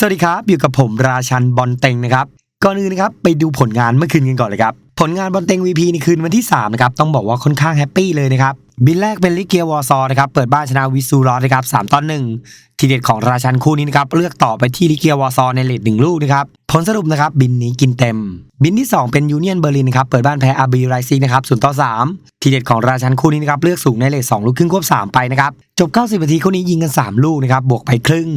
สวัสดีครับ อยู่กับผมราชันบอลเต็งนะครับก่อนอื่นนะครับไปดูผลงานเมื่อคืนกันก่อนเลยครับ ผลงานบอลเต็ง VP ในคืนวันที่3นะครับต้องบอกว่าค่อนข้างแฮปปี้เลยนะครับบินแรกเป็นลิเกียวอร์ซอนะครับเปิดบ้านชนะวิซูรอสนะครับ3ต่อ1 ทีเด็ดของราชันคู่นี้นะครับเลือกต่อไปที่ลิเกียวอร์ซอในเลทหนึ่งลูกนะครับผลสรุปนะครับบินนี้กินเต็ม บินที่ 2 เป็นยูเนียนเบอร์ลินนะครับเปิดบ้านแพ้อาร์บีไรซิงนะครับ0ต่อ3ทีเด็ดของราชันคู่นี้นะครับเลือกสูงในเลท2ลูกครึ่งควบ3ไปนะครับจบ 90นาทีคู่นี้ยิงกัน 3 ลูกนะครับบวกไปครึ่ง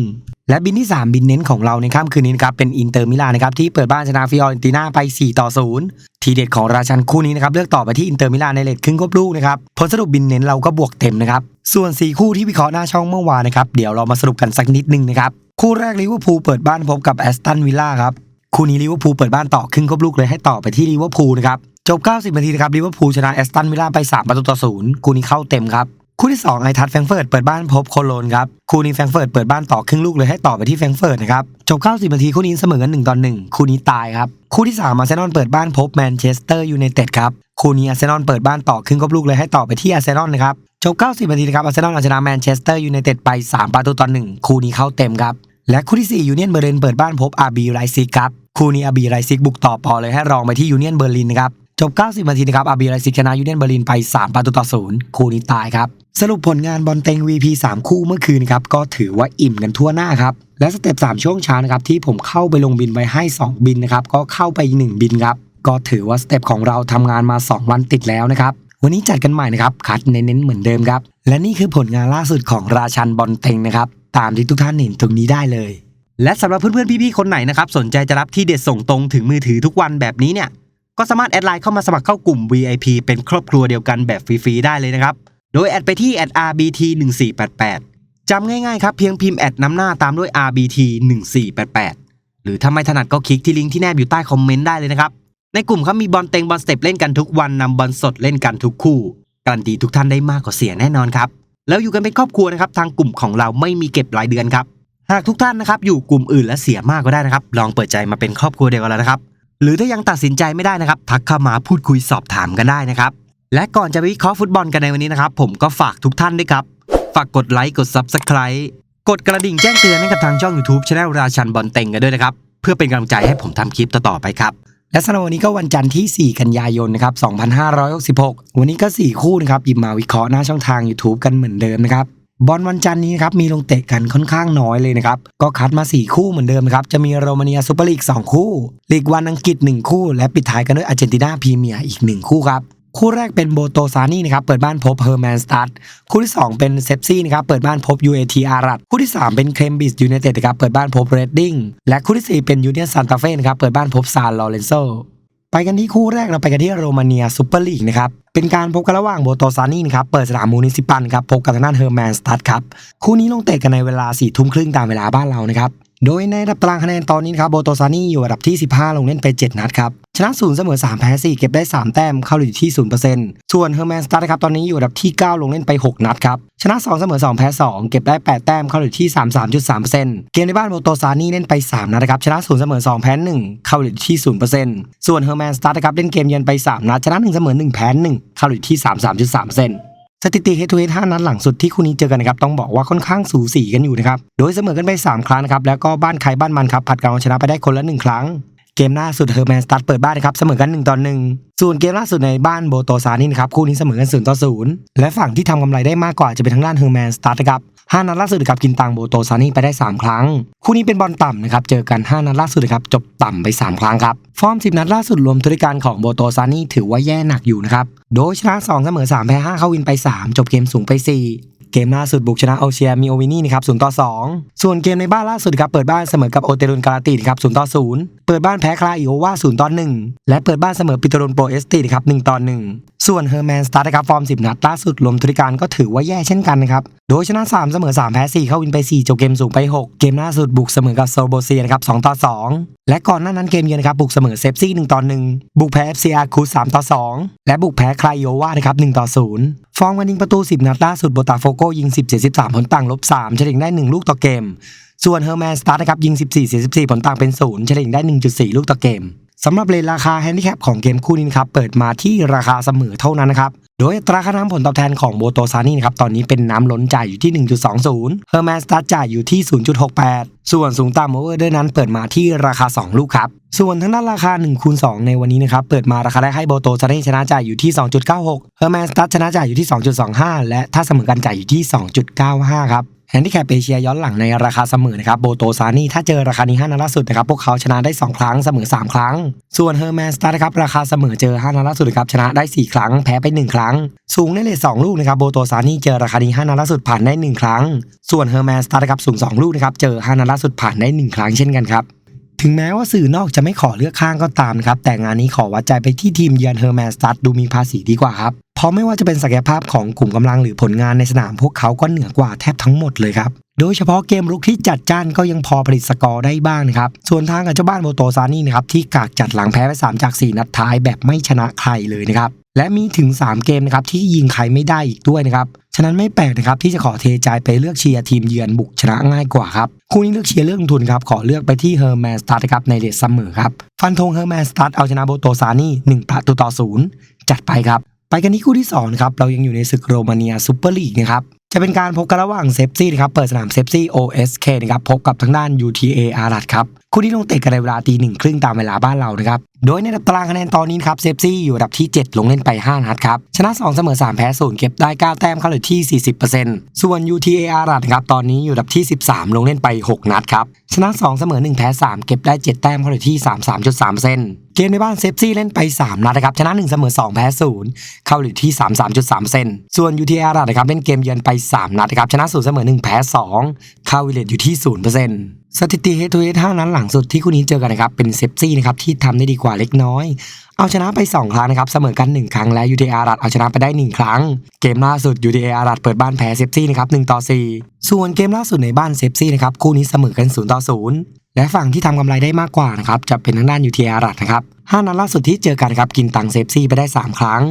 และบินที่ 3 บินเน้นของเราในค่ำคืนนี้นะครับเป็นอินเตอร์มิลานนะครับที่เปิดบ้านชนะฟิออเรนติน่าไป 4 ต่อ 0 ทีเด็ดของราชันคู่นี้นะครับเลือกต่อไปที่อินเตอร์มิลานในเลทครึ่งควบลูกนะครับผลสรุปบินเน้นเราก็บวกเต็มนะครับส่วน 4 คู่ที่วิเคราะห์หน้าช่องเมื่อวานนะครับเดี๋ยวเรามาสรุปกันสักนิดนึงนะครับ คู่แรกลิเวอร์พูลเปิดบ้านพบกับแอสตันวิลล่าครับ คู่นี้ลิเวอร์พูลเปิดบ้านต่อครึ่งควบลูกเลยให้ต่อไปที่ลิเวอร์พูลนะครับ จบ 90 นาทีนะครับลิเวอร์พูลชนะแอสตันวิลล่าไป 3 ประตูต่อศูนย์คู่นี้เข้าเต็มครับ คู่ที่2ไอทัดแฟรงเฟิร์ตเปิดบ้านพบโคโลนครับ คู่นี้แฟรงเฟิร์ตเปิดบ้านต่อครึ่งลูกเลยให้ต่อไปที่แฟรงเฟิร์ตนะครับ จบ 90 นาทีคู่นี้เสมอกัน1ต่อ1คู่นี้ตายครับ คู่ที่3อาร์เซนอลเปิดบ้านพบแมนเชสเตอร์ยูไนเต็ดครับ คู่นี้อาร์เซนอลเปิดบ้านต่อครึ่งกบลูกเลยให้ต่อไปที่อาร์เซนอลนะครับ จบ 90 นาทีนะครับอาร์เซนอลเอาชนะแมนเชสเตอร์ยูไนเต็ดไป 3 ประตูต่อ1คู่นี้เข้าเต็มครับ และคู่ที่ 4 ยูเนียนเบอร์ลินเปิดบ้านพบอาร์บีไรซิกครับคู่นี้อาร์บีไรซิกบุกต่อปอเลยให้รองไปที่ยูเนียนเบอร์ลินนะครับจบ 90 นาทีนะครับอาร์บีไรซิกชนะยูเนียนเบอร์ลินไป 3 ประตูต่อศูนย์คู่นี้ตายครับ สรุปผลงานบอลเต็ง VP 3 คู่เมื่อคืนนะครับก็ถือว่าอิ่มกันทั่วหน้าครับและสเต็ป3ช่วงเช้านะครับที่ผมเข้าไปลงบินไว้ให้ 2 บินนะครับก็เข้าไป 1 บินครับก็ถือว่าสเต็ปของเราทำงานมา 2 วันติดแล้วนะครับ วันนี้จัดกันใหม่นะครับ คัดเน้นๆเหมือนเดิมครับ และนี่คือผลงานล่าสุดของราชันบอลเต็งนะครับ ตามที่ทุกท่านเห็นตรงนี้ได้เลย และสำหรับเพื่อนๆพี่ๆคนไหนนะครับ สนใจจะรับที่เด็ดส่งตรงถึงมือถือทุกวันแบบนี้เนี่ย ก็สามารถแอดไลน์เข้ามาสมัครเข้ากลุ่ม VIP เป็นครอบครัวเดียวกันแบบฟรีๆได้เลยนะครับ โดยแอดไปที่ @rbt 1488 จำง่ายๆครับเพียงพิมพ์แอดน้ำหน้าตามด้วย rbt 1488 หรือถ้าไม่ถนัดก็คลิกที่ลิงก์ที่แนบอยู่ใต้คอมเมนต์ได้เลยนะครับ ในกลุ่มเขามีบอลเต็งบอลสเต็ปเล่นกันทุกวันนำบอลสดเล่นกันทุกคู่การันตีทุกท่านได้มากกว่าเสียแน่นอนครับ แล้วอยู่กันเป็นครอบครัวนะครับ ทางกลุ่มของเราไม่มีเก็บรายเดือนครับ หากทุกท่านนะครับอยู่กลุ่มอื่นและเสียมากก็ได้นะครับ ลองเปิดใจมาเป็นครอบครัวเดียวกันแล้วนะครับ หรือถ้ายังตัดสินใจไม่ได้นะครับ ทักเข้ามาพูดคุยสอบถามกันได้นะครับ และก่อนจะวิเคราะห์ฟุตบอลกันในวันนี้นะครับ ผมก็ฝากทุกท่านด้วยครับ ฝากกดไลค์กด Subscribe กดกระดิ่งแจ้งเตือนให้กับทางช่อง YouTube Channel ราชันบอลเต็งกันด้วยนะครับ เพื่อเป็นกำลังใจให้ผมทำคลิปต่อๆไปครับ และสำหรับวันนี้ก็วันจันทร์ที่ 4 กันยายนนะครับ 2566 วันนี้ก็ 4 คู่นะครับหยิบมาวิเคราะห์หน้าช่องทาง YouTube กันเหมือนเดิมนะครับ บอลวันจันทร์นี้นะครับมีลงเตะกันค่อนข้างน้อยเลยนะครับ ก็คัดมา 4 คู่เหมือนเดิมนะครับ จะมีโรมาเนียซูเปอร์ลีก 2 คู่ ลีกวันอังกฤษ 1 คู่ และปิดท้ายกันด้วยอาร์เจนตินาพรีเมียร์อีก 1 คู่ครับ คู่แรกเป็นโบโตซานี่นะครับเปิดบ้านพบเฮอร์แมนสตัดคู่ที่ 2 เป็นเซปซี่นะครับเปิดบ้านพบ UAT อารัดคู่ที่ 3 เป็นเคมบิสยูไนเต็ดนะครับเปิดบ้านพบเรดดิ้งและคู่ที่ 4 เป็นยูเนียนซานตาเฟ่นะครับเปิดบ้านพบซานลอเรนโซไปกันที่คู่แรกเราไปกันที่โรมาเนียซูเปอร์ลีกนะครับเป็นการพบกันระหว่างโบโตซานี่นะครับเปิดสนามมูนิซิปันครับพบกับทางด้านเฮอร์แมนสตัดครับคู่นี้ลงเตะกันในเวลา4ี่ทุ่มครึ่งตามเวลาบ้านเรานะครับ โดยในอันดับตารางคะแนนตอนนี้ครับโบโตซานี่อยู่อันดับที่ 15 ลงเล่นไป 7 นัดครับ ชนะ0เสมอ 3 แพ้ 4 เก็บได้ 3 แต้มเข้าอยู่ที่ 0%ส่วนเฮอร์แมนสตัดนะครับตอนนี้อยู่อันดับที่ 9 ลงเล่นไป 6 นัดครับ ชนะ 2 เสมอ 2 แพ้ 2 เก็บได้ 8 แต้มเข้าอยู่ที่ 33.3%เกมในบ้านโบโตซานี่เล่นไป 3 นัดครับ ชนะ0เสมอ 2 แพ้ 1 เข้าอยู่ที่ 0%ส่วนเฮอร์แมนสตัดนะครับเล่นเกมเยือนไป 3 นัดชนะ1เสมอ 1 แพ้ 1 เข้าอยู่ที่ 33.3% สถิติเฮทูเฮด5นัดหลังสุดที่คู่นี้เจอกันนะครับต้องบอกว่าค่อนข้างสูสีกันอยู่นะครับโดยเสมอกันไป 3 ครั้งนะครับแล้วก็บ้านใครบ้านมันครับผัดกันชนะไปได้คนละ 1 ครั้ง เกมล่าสุดเฮอร์แมนสตัดเปิดบ้านนะครับเสมอกัน1ต่อ1ส่วนเกมล่าสุดในบ้านโบโตซานี่นะครับคู่นี้เสมอกัน0ต่อ0และฝั่งที่ทำกำไรได้มากกว่าจะเป็นทางด้านเฮอร์แมนสตัดนะครับ 5 นัดล่าสุดครับกินตังโบโตซานี่ไปได้ 3 ครั้ง คู่นี้เป็นบอลต่ำนะครับเจอกัน 5 นัดล่าสุดครับจบต่ำไป 3 ครั้งครับ ฟอร์ม 10 นัดล่าสุดรวมทุรการของโบโตซานี่ถือว่าแย่หนักอยู่นะครับโดยชนะ2เสมอ3แพ้5เข้าวินไป 3 จบเกมสูงไป 4 เกมล่าสุดบุกชนะโอเชียมิโอวินี่นะครับ0ต่อ2ส่วนเกมในบ้านล่าสุดครับเปิดบ้านเสมอกับโอเตรุนการาตินะครับ0ต่อ0เปิดบ้านแพ้คลาอิโอวา0ต่อ1และเปิดบ้านเสมอปิโตรนโปรเอสตินะครับ1ต่อ1ส่วนเฮอร์แมนสตาร์นะครับฟอร์ม10นัดล่าสุดรวมทุกการก็ถือว่าแย่เช่นกันนะครับโดยชนะ3เสมอ3แพ้4เข้าวินไป4จบเกมสูงไป 6 เกมล่าสุดบุกเสมอกับโซโบเซียนะครับ2ต่อ2และก่อนหน้านั้นเกมเยือนนะครับบุกเสมอเซฟซี่1ต่อ1บุกแพ้ FC อาร์คู3ต่อ2และบุกแพ้ไคลโอวานะครับ1ต่อ0ฟอร์มการยิงประตู 10 นัดล่าสุดโบตาโฟโกยิง 10 73ผลต่างลบ3เฉลี่ยได้ 1 ลูกต่อเกม ส่วนเฮอร์แมนสตาร์นะครับยิง 14 44ผลต่างเป็น0เฉลี่ยได้ 1.4 ลูกต่อเกมสำหรับเลนราคาแฮนดิแคปของเกมคู่นี้นครับเปิดมาที่ราคาเสมอเท่านั้นนะครับ โดยตราค่าน้ำผลตอบแทนของโบโตซานี่นะครับตอนนี้เป็นน้ำล้นจ่ายอยู่ที่ 1.20เฮอร์แมนสตาร์จ่ายอยู่ที่ 0.68 ส่วนสูงต่ำโอเวอร์เดอร์นั้นเปิดมาที่ราคา 2 ลูกครับส่วนทางด้านราคา1คูณ2ในวันนี้นะครับเปิดมาราคาแรกให้โบโตซานี่ชนะจ่ายอยู่ที่ 2.96เฮอร์แมนสตาร์ชนะจ่ายอยู่ที่ 2.25 และถ้าเสมอกันจ่ายอยู่ที่ 2.95 ครับ แฮนดิแคปเอเชียย้อนหลังในราคาเสมอนะครับโบโตซานี่ถ้าเจอราคานี้5นัดล่าสุดนะครับพวกเขาชนะได้ 2 ครั้งเสมอ 3 ครั้ง ส่วนเฮอร์แมนสตาร์นะครับราคาเสมอเจอ5นัดล่าสุดนะครับชนะได้ 4 ครั้งแพ้ไป 1 ครั้ง สูงในเลท2ลูกนะครับโบโตซานี่เจอราคานี้5นัดล่าสุดผ่านได้ 1 ครั้ง ส่วนเฮอร์แมนสตาร์นะครับสูง 2 ลูกนะครับเจอ5นัดล่าสุดผ่านได้ 1 ครั้งเช่นกันครับ ถึงแม้ว่าสื่อนอกจะไม่ขอเลือกข้างก็ตามนะครับ แต่งานนี้ขอวัดใจไปที่ทีมเยือนเฮอร์แมนสตัดดูมีภาษีดีกว่าครับ เพราะไม่ว่าจะเป็นศักยภาพของกลุ่มกำลังหรือผลงานในสนามพวกเขาก็เหนือกว่าแทบทั้งหมดเลยครับโดยเฉพาะเกมรุกที่จัดจ้านก็ยังพอผลิตสกอร์ได้บ้างนะครับ ส่วนทางกับเจ้าบ้านโบโตซานี่นะครับที่กากจัดหลังแพ้ไป 3 จาก 4 นัดท้ายแบบไม่ชนะใครเลยนะครับ และมีถึง 3 เกมนะครับที่ยิงใครไม่ได้อีกด้วยนะครับ ฉะนั้นไม่แปลกนะครับที่จะขอเทใจไปเลือกเชียร์ทีมเยือนบุกชนะง่ายกว่าครับคู่นี้เลือกเชียร์เลืองทุนครับขอเลือกไปที่เฮอร์แมนสตัดครับในเดทเสมอครับฟันธงเฮอร์แมนสตัดเอาชนะโบโตซานี่1ประตูต่อศูนย์จัดไปครับไปกันที่คู่ที่2นะครับเรายังอยู่ในศึกโรมาเนียซูเปอร์ลีกนะครับจะเป็นการพบกันระหว่างเซฟซี่นะครับเปิดสนามเซฟซี่ OSK นะครับพบกับทางด้าน UTA อารัดครับ คู่นี้ลงเตะกันในเวลาตีหนึ่งครึ่งตามเวลาบ้านเรานะครับ โดยในตารางคะแนนตอนนี้ครับเซฟซี่อยู่อันดับที่ 7 ลงเล่นไป 5 นัดครับ ชนะ 2 เสมอ 3 แพ้0เก็บได้ 9 แต้มเข้าเลยที่ 40%ส่วน UTA อารัดนะครับตอนนี้อยู่อันดับที่ 13 ลงเล่นไป 6 นัดครับ ชนะ 2 เสมอ 1 แพ้ 3 เก็บได้ 7 แต้มเข้าเลยที่ 33.3%เกมในบ้านเซฟซี่เล่นไป 3 นัดนะครับชนะ1เสมอ2 แพ้0เข้าอยู่ที่ 33.3 เซนส่วน UTA อารัดนะครับเล่นเกมเยือนไป 3 นัดนะครับชนะ0เสมอ1แพ้2เข้าวิเลตอยู่ที่0% สถิติเฮทูเฮด5นัดหลังสุดที่คู่นี้เจอกันนะครับเป็นเซฟซี่นะครับที่ทำได้ดีกว่าเล็กน้อย เอาชนะไป 2 ครั้งนะครับเสมอกัน 1 ครั้งและ UTA อารัดเอาชนะไปได้ 1 ครั้ง เกมล่าสุด UTA อารัดเปิดบ้านแพ้เซฟซี่นะครับ1ต่อ4 ส่วนเกมล่าสุดในบ้านเซฟซี่นะครับคู่นี้เสมอกัน0ต่อ0และฝั่งที่ทำกำไรได้มากกว่านะครับจะเป็นทางด้าน UTA อารัดนะครับ5นัดล่าสุดที่เจอกันครับกินตังเซฟซี่ไปได้ 3 ครั้ง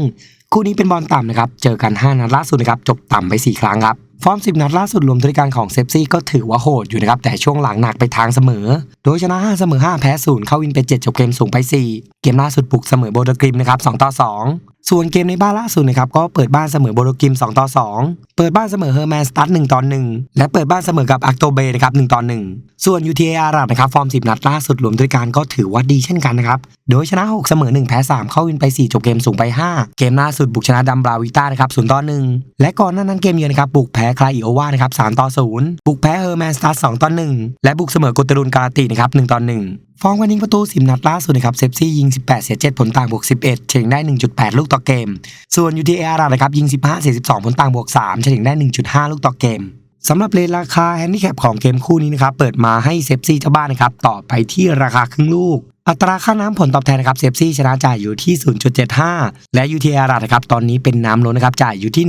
คู่นี้เป็นบอลต่ำนะครับเจอกัน 5นัดล่าสุดนะครับจบต่ำไป 4 ครั้งครับ ฟอร์ม 10 นัดล่าสุดรวมธุรการของเซฟซี่ก็ถือว่าโหดอยู่นะครับ แต่ช่วงหลังหนักไปทางเสมอ โดยชนะ 5 เสมอ 5 แพ้ 0 เข้าวินไป 7 จบเกมสูงไป 4 เกมล่าสุดบุกเสมอโบดกริมนะครับ 2 ต่อ 2 ส่วนเกมในบ้านล่าสุดนะครับก็เปิดบ้านเสมอโบโดกิม 2 ต่อ 2 เปิดบ้านเสมอเฮอร์แมนสตัด1ต่อ1และเปิดบ้านเสมอกับอักโตเบนะครับ1ต่อ1ส่วน UTA อารับนะครับฟอร์ม 10 นัดล่าสุดรวมธุรการก็ถือว่าดีเช่นกันนะครับโดยชนะ 6 เสมอ 1 แพ้ 3 เข้าวินไป 4 จบเกมสูงไป 5 เกมล่าสุดบุกชนะดัมบราวิต้านะครับ0ต่อ1และก่อนหน้านั้นเกมเยือนนะครับบุกแพ้คลายอิโอวานะครับ3ต่อ 0 บุกแพ้เฮอร์แมนสตัด2ต่อ 1 และบุกเสมอกุตรุนการาตินะครับ1ต่อ 1 ฟองกันยิงประตู 10 นัดล่าสุดนะครับเซฟซี่ยิง 18 เสีย 7 ผลต่างบวก 11 เฉลี่ยได้ 1.8 ลูกต่อเกม ส่วน UTA อารับนะครับยิง 15 เสีย 12 ผลต่างบวก 3 เฉลี่ยได้ 1.5 ลูกต่อเกมสำหรับเลทราคาแฮนดิแคปของเกมคู่นี้นะครับเปิดมาให้เซฟซี่เจ้าบ้านนะครับต่อไปที่ราคาครึ่งลูก อัตราค่าน้ำผลตอบแทนนะครับเซฟซี่ชนะจ่ายอยู่ที่ 0.75 และ UTA อารับนะครับตอนนี้เป็นน้ำล้นนะครับจ่ายอยู่ที่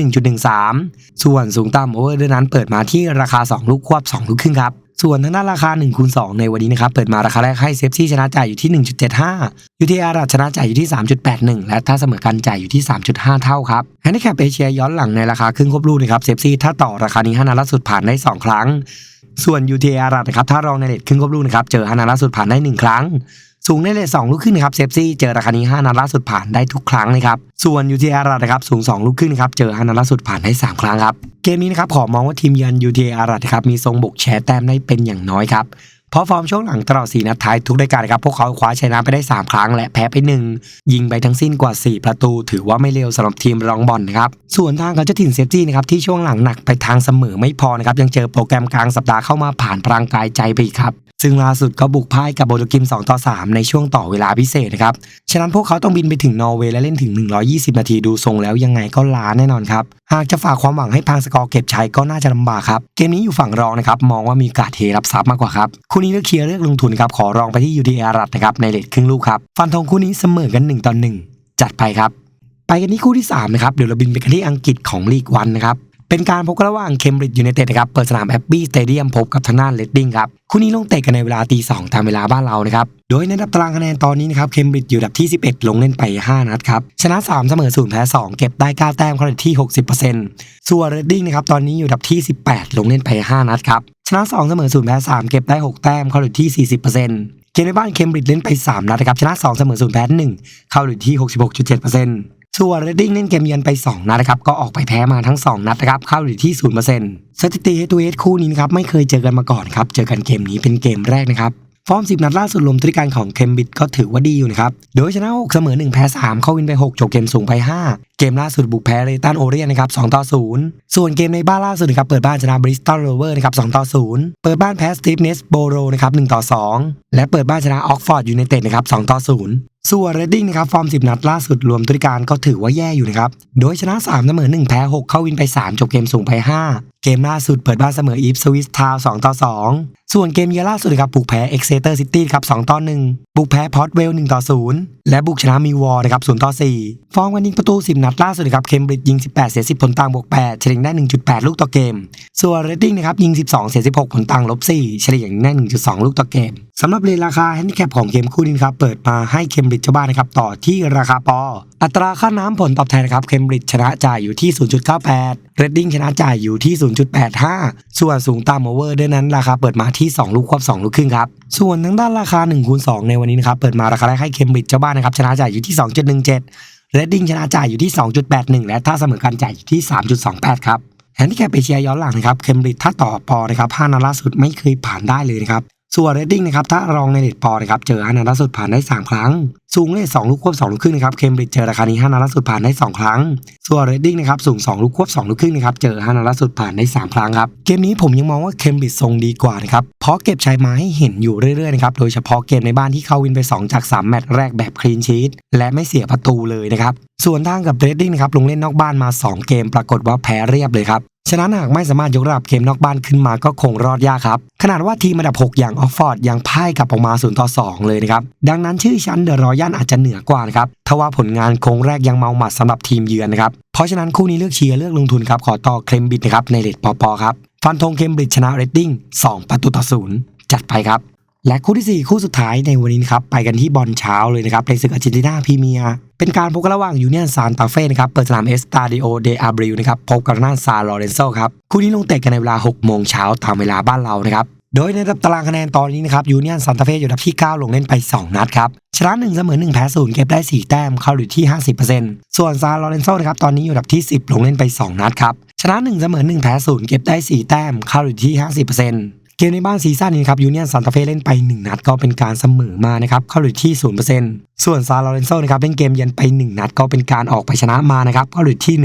1.13 ส่วนสูงต่ำโอเวอร์เดอร์นั้นเปิดมาที่ราคา 2 ลูกควบ 2 ลูกครึ่งครับส่วนทางด้านราคา1คูณ2ในวันนี้นะครับเปิดมาราคาแรกให้เซฟซี่ชนะจ่ายอยู่ที่ 1.75 UTA อารับชนะจ่ายอยู่ที่ 3.81 และถ้าเสมอกันจ่ายอยู่ที่ 3.5 เท่าครับแฮนดิแคปเอเชียย้อนหลังในราคาครึ่งควบลูกนะครับเซฟซี่ถ้าต่อราคานี้5นัดล่าสุดผ่านได้ 2 ครั้ง ส่วน UTA อารับนะครับถ้ารองในเลทครึ่งควบลูกนะครับเจอ5นัดล่าสุดผ่านได้ 1 ครั้ง สูงในเลท2ลูกขึ้นนะครับเซฟซี่เจอราคานี้ 5นัดล่าสุดผ่านได้ทุกครั้งนะครับส่วน UTA อารับนะครับสูง 2 ลูกขึ้นนะครับเจอ5นัดล่าสุดผ่านได้ 3 ครั้งครับเกมนี้นะครับขอมองว่าทีมเยือน UTA อารับนะครับมีทรงบุกแชร์แต้มได้เป็นอย่างน้อยครับเพราะฟอร์มช่วงหลังตลอด 4 นัดท้ายทุกรายการครับพวกเขาคว้าชนะไปได้ 3 ครั้ง และแพ้ไป 1 ยิงไปทั้งสิ้นกว่า 4 ประตู ถือว่าไม่เลวสำหรับทีมรองบอลนะครับส่วนทางเขาจะถิ่นเซฟตี้นะครับที่ช่วงหลังหนักไปทางเสมอไม่พอนะครับยังเจอโปรแกรมกลางสัปดาห์เข้ามาผ่านพลังกายใจไปครับ ซึ่งล่าสุดก็บุกพ่ายกับโบโลกิม 2 ต่อ 3 ในช่วงต่อเวลาพิเศษนะครับ ฉะนั้นพวกเขาต้องบินไปถึงนอร์เวย์และเล่นถึง 120 นาทีดูทรงแล้วยังไงก็ล้าแน่นอนครับ หากจะฝากความหวังให้พังสกอร์เก็บชัยก็น่าจะลำบากครับ เกมนี้อยู่ฝั่งรองนะครับ มองว่ามีการเทรับทรัพย์มากกว่าครับ คู่นี้เลือกเคลียร์เลือกลงทุนครับขอรองไปที่ UTA อารัตนะครับในเลทครึ่งลูกครับฟันธงคู่นี้เสมอกัน1ต่อ1จัดไปครับ ไปกันที่คู่ที่3นะครับเดี๋ยวเราบินไปกันที่อังกฤษของลีกวันนะครับ เป็นการพบกันระหว่างเคมบริดจ์ยูไนเต็ดนะครับเปิดสนามแอบบี้สเตเดียมพบกับทางด้านเลดดิ้งครับคู่นี้ลงเตะกันในเวลาตีสองตามเวลาบ้านเรานะครับโดยในดับตารางคะแนนตอนนี้นะครับเคมบริดจ์อยู่อันดับที่ 11 ลงเล่นไป 5 นัดครับชนะ 3 เสมอ0แพ้ 2 เก็บได้ 9 แต้มเข้าที่ 60%ส่วนเรดดิ้งนะครับตอนนี้อยู่อันดับที่ 18 ลงเล่นไป 5 นัดครับชนะ 2 เสมอ0แพ้ 3 เก็บได้ 6 แต้มเข้าที่ 40%เกมในบ้านเคมบริดจ์เล่นไป 3 นัดนะครับชนะ 2 เสมอ0แพ้ 1 เข้าอยู่ที่ 66.7% ส่วนเรดดิ้งเล่นเกมเยือนไป 2 นัดนะครับ ก็ออกไปแพ้มาทั้ง 2 นัดนะครับ เข้าอยู่ที่0%สถิติ head to head คู่นี้นะครับ ไม่เคยเจอกันมาก่อนครับ เจอกันเกมนี้เป็นเกมแรกนะครับ ฟอร์ม 10 นัดล่าสุดรวมทริการของเคมบิดก็ถือว่าดีอยู่นะครับ โดยชนะ 6 เสมอ 1 แพ้ 3 เข้าวินไป 6 จบเกมสูงไป 5 เกมล่าสุดบุกแพ้เรตันโอเรียนนะครับ2ต่อ0ส่วนเกมในบ้านล่าสุดนะครับเปิดบ้านชนะบริสตัลโรเวอร์นะครับ2ต่อ0เปิดบ้านแพ้สตีฟเนสโบโรนะครับ1ต่อ2และเปิดบ้านชนะออกฟอร์ดยูไนเต็ดนะครับ2ต่อ0ส่วนเรดดิ้งนะครับฟอร์ม 10 นัดล่าสุดรวมทริการก็ถือว่าแย่อยู่นะครับ โดยชนะ3เสมอ1แพ้ 6 เข้าวินไป 3 จบเกมสูงไป 5 เกมล่าสุดเปิดบ้านเสมออีฟสวิสทาว2ต่อ 2 ส่วนเกมเยือนล่าสุดนะครับบุกแพ้เอ็กเซเตอร์ซิตี้ครับ2ต่อ 1 บุกแพ้พอร์ตเวล1ต่อ 0 และบุกชนะมีวอร์นะครับ0ต่อ 4 ฟอร์มการยิงประตู 10 นัดล่าสุดนะครับเคมบริดจ์ยิง 18 เสีย 10 ผลต่างบวก 8 เฉลี่ยได้ 1.8 ลูกต่อเกม ส่วนเรตติ้งนะครับยิง 12 เสีย 16 ผลต่างลบ 4 เฉลี่ยได้ 1.2 ลูกต่อเกมสำหรับเรทราคาแฮนดิแคปของเกมคู่นี้นครับเปิดมาให้เคมบริดจ์เจ้าบ้านนะครับต่อที่ราคาปอ อัตราค่าน้ำผลตอบแทนนะครับเคมบริดจ์ชนะจ่ายอยู่ที่ 0.98 เรตติ้งชนะจ่ายอยู่ที่ 0.85 ส่วนสูงตามโอเวอร์ด้วยนั้นราคาเปิดมาที่ 2 ลูกควบ 2 ลูกครึ่งครับส่วนทางด้านราคา1คูณ2ในวันนี้นะครับเปิดมาราคาแรกให้เคมบริดจ์เจ้าบ้านนะครับชนะจ่ายอยู่ที่ 2.17 เรดดิ้งชนะจ่ายอยู่ที่ 2.81 และถ้าเสมอกันจ่ายอยู่ที่ 3.28 ครับแฮนดิแคปเอเชียย้อนหลังนะครับเคมบริดจ์ถ้าต่อปอนะครับ5นัดล่าสุดไม่เคยผ่านได้เลยนะครับ ส่วนเรตติ้งนะครับถ้ารองในเลทปอนะครับเจอ5นัดล่าสุดผ่านได้ 3 ครั้ง สูงเลท2ลูกควบ2ลูกครึ่งนะครับเคมบริดจ์เจอราคานี้5นัดล่าสุดผ่านได้ 2 ครั้ง ส่วนเรตติ้งนะครับสูง 2 ลูกควบ2ลูกครึ่งนะครับเจอ5นัดล่าสุดผ่านได้ 3 ครั้งครับเกมนี้ผมยังมองว่าเคมบริดจ์ทรงดีกว่านะครับเพราะเก็บชัยมาให้เห็นอยู่เรื่อยๆนะครับโดยเฉพาะเกมในบ้านที่เข้าวินไป 2 จาก 3 แมตช์แรกแบบคลีนชีตและไม่เสียประตูเลยนะครับส่วนทางกับเรตติ้งนะครับลงเล่นนอกบ้านมา 2 เกมปรากฏว่าแพ้เรียบเลยครับ ฉะนั้นหากไม่สามารถยกระดับเกมนอกบ้านขึ้นมาก็คงรอดยากครับ ขนาดว่าทีมอันดับ 6 อย่างออฟฟอร์ดยังพ่ายกลับออกมา0ต่อ2เลยนะครับ ดังนั้นชื่อชั้นเดอะรอยัลอาจจะเหนือกว่านะครับทว่าผลงานโค้งแรกยังเมาหมัดสำหรับทีมเยือนนะครับ เพราะฉะนั้นคู่นี้เลือกเชียร์เลือกลงทุนครับขอต่อเคลมบิดนะครับในเลดปอปอครับฟันธงเคมบริดชนะเรตติ้ง2ประตูต่อศูนย์จัดไปครับ และคู่ที่ 4 คู่สุดท้ายในวันนี้นะครับไปกันที่บอลเช้าเลยนะครับในศึกอาร์เจนตินาพรีเมียร์เป็นการพบกันระหว่างยูเนียนซานตาเฟ่นะครับเปิดสนามเอสตาดิโอเดอาบริลนะครับพบกับนานซาลอเรนโซครับคู่นี้ลงเตะกันในเวลา 6 โมงเช้าตามเวลาบ้านเรานะครับโดยในตารางคะแนนตอนนี้นะครับยูเนียนซานตาเฟ่อยู่อันดับที่ 9 ลงเล่นไป 2 นัดครับชนะ1เสมอ1แพ้0เก็บได้ 4 แต้มเข้าอยู่ที่ 50%ส่วนซาลอเรนโซนะครับตอนนี้อยู่อันดับที่ 10 ลงเล่นไป 2 นัดครับชนะ1เสมอ1แพ้0เก็บได้ 4 แต้มเข้าอยู่ที่ 50% เกมในบ้านซีซั่นนี้ครับยูเนียนซานตาเฟ่เล่นไป 1 นัดก็เป็นการเสมอมานะครับเข้าอยู่ที่0%ส่วนซาลอเรนโซนะครับเล่นเกมเยือนไป 1 นัดก็เป็นการออกไปชนะมานะครับเข้าอยู่ที่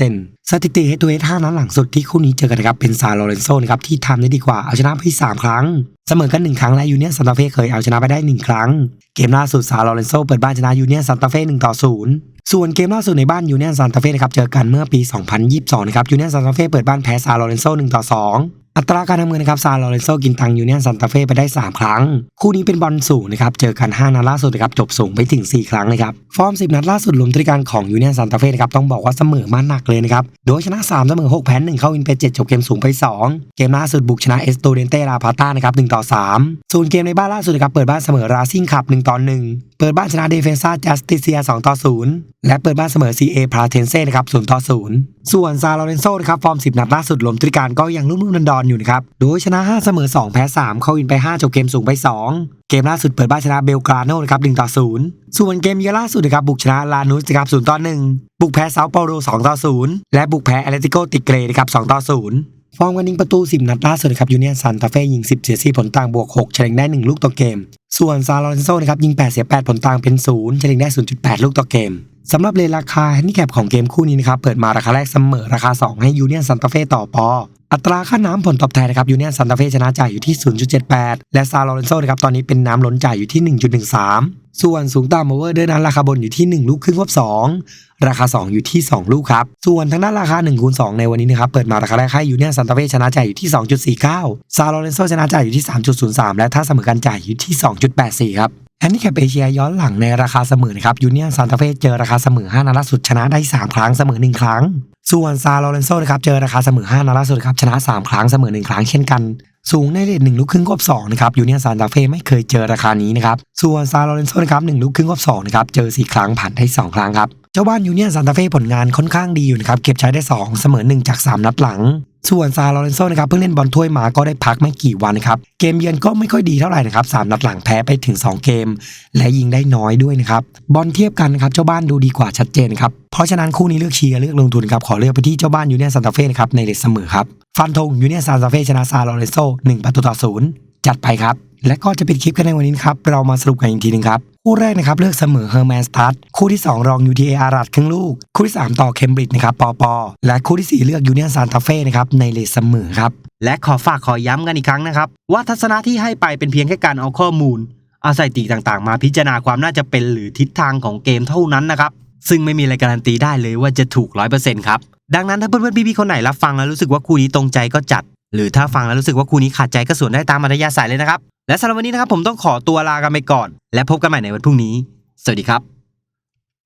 100%สถิติเฮตัวเฮด5นัดหลังสุดที่คู่นี้เจอกันนะครับเป็นซาลอเรนโซนะครับที่ทำได้ดีกว่าเอาชนะไป3ครั้งเสมอกัน 1 ครั้งและยูเนียนซานตาเฟ่เคยเอาชนะไปได้ 1 ครั้ง เกมล่าสุดซาลอเรนโซเปิดบ้านชนะยูเนียนซานตาเฟ่1ต่อ0ส่วนเกมล่าสุดในบ้านยูเนียนซานตาเฟ่นะครับเจอกันเมื่อปี 2022 นะครับยูเนียนซานตาเฟ่เปิดบ้านแพ้ซาลอเรนโซ1ต่อ2 อัตราการทำเงินนะครับซาลอเรนโซกินตังยูเนียนซันตาเฟ่ไปได้ 3 ครั้ง คู่นี้เป็นบอลสูงนะครับเจอกัน 5 นัดล่าสุดนะครับจบสูงไปถึง 4 ครั้งนะครับฟอร์ม 10 นัดล่าสุดรวมทริการของยูเนียนซันตาเฟ่นะครับต้องบอกว่าเสมอมาหนักเลยนะครับโดยชนะ 3 เสมอ 6 แพ้1เข้าวินไป 7 จบเกมสูงไป 2 เกมล่าสุดบุกชนะเอสโตเดนเตลาพาต้านะครับ1ต่อ3ส่วนเกมในบ้านล่าสุดนะครับเปิดบ้านเสมอราซิงคับ1ต่อ1เปิดบ้านชนะเดฟเฟนซ่าจัสติเซีย2ต่อ0และเปิดบ้านเสมอ CA พาเทนเซ่นะครับ0ต่อ0ส่วนซาลอเรนโซนะครับฟอร์ม 10 นัดล่าสุดรวมทริการก็ยังรุ่มๆดอนๆอนอยู่นะครับ โดยชนะ 5 เสมอ 2 แพ้ 3 เข้าวินไป 5 จบเกมสูงไป 2 เกมล่าสุดเปิดบ้านชนะเบลกราโนนะครับ1ต่อ0ส่วนเกมเยือล่าสุดนะครับบุกชนะลานุสนะครับ0ต่อ1บุกแพ้เซาเปาโร2ต่อ0และบุกแพ้แอตเลติโกติเกรนะครับ2ต่อ0ฟอร์มการยิงประตู 10 นัดล่าสุดนะครับยูเนียนซันตาเฟ่ยิง 10 เสีย4ผลต่างบวก 6 เฉลี่ยได้ 1 ลูกต่อเกม ส่วนซาลอนโซนะครับยิง 8 เสีย 8 ผลต่างเป็น 0 เฉลี่ยได้ 0.8 ลูกต่อเกมสำหรับเลนราคาแฮนดิแคปของเกมคู่นี้นะครับ เปิดมาราคาแรกเสมอราคา 2 ให้ยูเนียนซันตาเฟ่ต่อปอ อัตราค่าน้ำผลตอบแทนนะครับยูเนียนซันตาเฟ่ชนะจ่ายอยู่ที่ 0.78 และซาลอเรนโซนะครับตอนนี้เป็นน้ำล้นจ่ายอยู่ที่ 1.13 ส่วนสูงต่ำโอเวอร์เดินนั้นราคาบนอยู่ที่ 1 ลูกครึ่งควบ2ราคา 2 อยู่ที่ 2 ลูกครับ ส่วนทางด้านราคา1คูณ2ในวันนี้นะครับเปิดมาราคาแรกให้ยูเนียนซันตาเฟ่ชนะจ่ายอยู่ที่ 2.49 ซาลอเรนโซชนะจ่ายอยู่ที่ 3.03 และถ้าเสมอกันจ่ายอยู่ที่ 2.84 ครับแอนนี่แคปเอเชียย้อนหลังในราคาเสมอนะครับยูเนียนซานตาเฟ่เจอราคาเสมอ 5นัดล่าสุดชนะได้ 3 ครั้งเสมอ 1 ครั้ง ส่วนซาลเรนโซนะครับเจอราคาเสมอ5นัดล่าสุดครับชนะ 3 ครั้งเสมอ 1 ครั้งเช่นกัน สูงในเลท1ลูกครึ่งควบ2นะครับยูเนียนซานตาเฟ่ไม่เคยเจอราคานี้นะครับส่วนซาลเรนโซนะครับหนึ่งลูกครึ่งควบ2นะครับเจอ 4 ครั้งผ่านได้ 2 ครั้งครับ เจ้าบ้านยูเนี่ยนซานตาเฟ่ผลงานค่อนข้างดีอยู่นะครับเก็บใช้ได้ 2 เสมอ 1 จาก 3 นัดหลัง ส่วนซาลอเรนโซนะครับเพิ่งเล่นบอลถ้วยมาก็ได้พักไม่กี่วันนะครับเกมเยือนก็ไม่ค่อยดีเท่าไหร่นะครับสามนัดหลังแพ้ไปถึง 2 เกม และยิงได้น้อยด้วยนะครับบอลเทียบกันนะครับเจ้าบ้านดูดีกว่าชัดเจนครับเพราะฉะนั้นคู่นี้เลือกเชียร์เลือกลงทุนครับขอเลือกไปที่เจ้าบ้านยูเนี่ยนซานตาเฟ่นะครับในเลทเสมอครับฟันธงยูเนี่ยนซานตาเฟ่ชนะซาลอเรนโซ1ประตูต่อศูนย์จัดไปครับ และก็จะเป็นคลิปกันในวันนี้ครับ เรามาสรุปกันอีกทีหนึงครับ คู่แรกนะครับเลือกเสมอเฮอร์แมนสตัดคู่ที่ 2 รอง UTA อารัดครึ่งลูก คู่ที่ 3 ต่อเคมบริดจ์นะครับปอปอและคู่ที่ 4 เลือกยูเนียนซานตาเฟ่นะครับในเลทเสมอครับและขอฝากขอย้ำกันอีกครั้งนะครับ ว่าทัศนะที่ให้ไปเป็นเพียงแค่การเอาข้อมูลเอาสถิติต่างๆ มาพิจารณาความน่าจะเป็นหรือทิศทางของเกมเท่านั้นนะครับซึ่งไม่มีอะไรการันตีได้เลยว่าจะถูก 100%ครับดังนั้นถ้าเพื่อนๆพี่ๆคนไหนรับฟังแล้วรู้สึกว่าคู่นี้ตรงใจก็จัด หรือถ้าฟังแล้วรู้สึกว่าคู่นี้ขาดใจก็ส่วนได้ตามอัธยาศัยเลยนะครับ และสำหรับวันนี้นะครับผมต้องขอตัวลากันไปก่อน และพบกันใหม่ในวันพรุ่งนี้ สวัสดีครับ